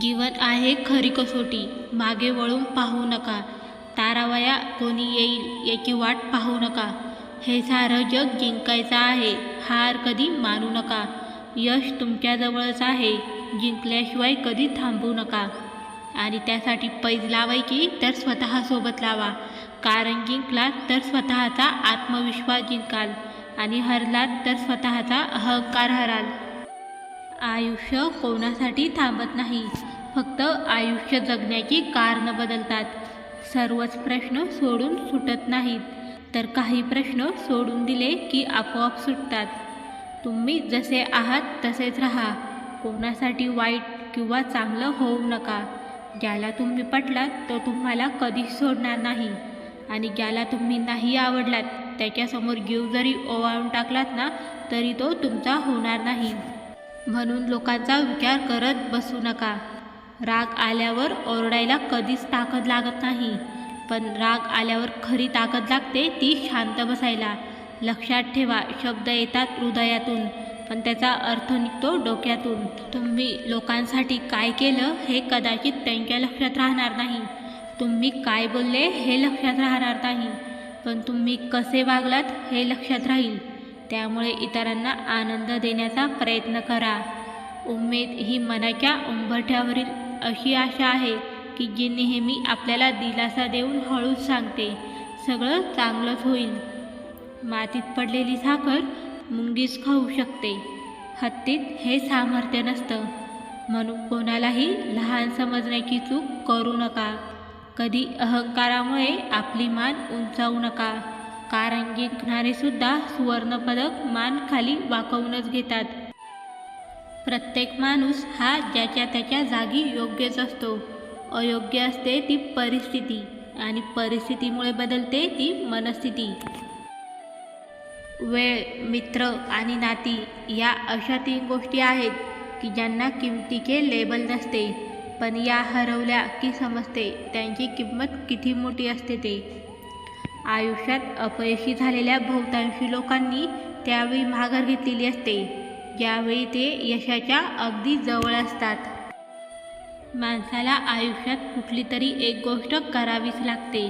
जीवन आहे खरी कसोटी. मागे वळून पाहू नका. तारावया कोणी येईल याची वाट पाहू नका. हे सारं जग जिंकायचं आहे हार कधी मानू नका. यश तुमच्याजवळच आहे जिंकल्याशिवाय कधी थांबू नका. आणि त्यासाठी पैज लावायची तर स्वतःसोबत लावा. कारण जिंकलात तर स्वतःचा आत्मविश्वास जिंकाल. आणि हरलात तर स्वतःचा अहंकार हराल. आयुष्य कोणासाठी थांबत नाही. फक्त आयुष्य जगण्याची कारणं बदलतात. सर्वच प्रश्न सोडून सुटत नाहीत. तर काही प्रश्न सोडून दिले की आपोआप सुटतात. तुम्ही जसे आहात तसेच राहा. कोणासाठी वाईट किंवा चांगलं होऊ नका. ज्याला तुम्ही पटलात तो तुम्हाला कधीच सोडणार नाही. आणि ज्याला तुम्ही नाही आवडलात त्याच्यासमोर जीव जरी ओवाळून टाकलात ना तरी तो तुमचा होणार नाही. म्हणून लोकांचा विचार करत बसू नका. राग आल्यावर ओरडायला कधीच ताकद लागत नाही. पण राग आल्यावर खरी ताकद लागते ती शांत बसायला. लक्षात ठेवा शब्द येतात हृदयातून पण त्याचा अर्थ निघतो डोक्यातून. तुम्ही लोकांसाठी काय केलं हे कदाचित त्यांच्या लक्षात राहणार नाही. तुम्ही काय बोलले हे लक्षात राहणार नाही. पण तुम्ही कसे वागलात हे लक्षात राहील. त्यामुळे इतरांना आनंद देण्याचा प्रयत्न करा. उमेद ही मनाच्या उंबरठ्यावरील अशी आशा आहे की जी नेहमी आपल्याला दिलासा देऊन हळूच सांगते. सगळं चांगलंच होईल. मातीत पडलेली साखर मुंगीच खाऊ शकते. हत्तीत हे सामर्थ्य नसतं. म्हणून कोणालाही लहान समजण्याची चूक करू नका. कधी अहंकारामुळे आपली मान उंचावू नका. कारण जिंकणारे सुद्धा सुवर्णपदक मान खाली वाकवूनच घेतात. प्रत्येक माणूस हा ज्याच्या त्याच्या जागी योग्यच असतो. अयोग्य असते ती परिस्थिती आणि परिस्थितीमुळे बदलते ती मनस्थिती. वेळ मित्र आणि नाती या अशा तीन गोष्टी आहेत की ज्यांना किमतीचे लेबल नसते पण या हरवल्या की समजते त्यांची किंमत किती मोठी असते ते. आयुष्यात अपयशी झालेल्या बहुतांशी लोकांनी त्यावेळी माघार घेतलेली असते. ज्यावेळी ते यशाच्या अगदी जवळ असतात. माणसाला आयुष्यात कुठली तरी एक गोष्ट करावीच लागते.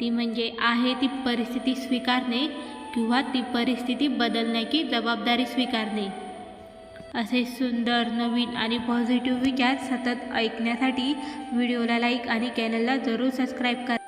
ती म्हणजे आहे ती परिस्थिती स्वीकारणे किंवा ती परिस्थिती बदलण्याची जबाबदारी स्वीकारणे. असे सुंदर नवीन आणि पॉझिटिव्ह विचार सतत ऐकण्यासाठी व्हिडिओला लाईक आणि चॅनलला जरूर सबस्क्राईब करा.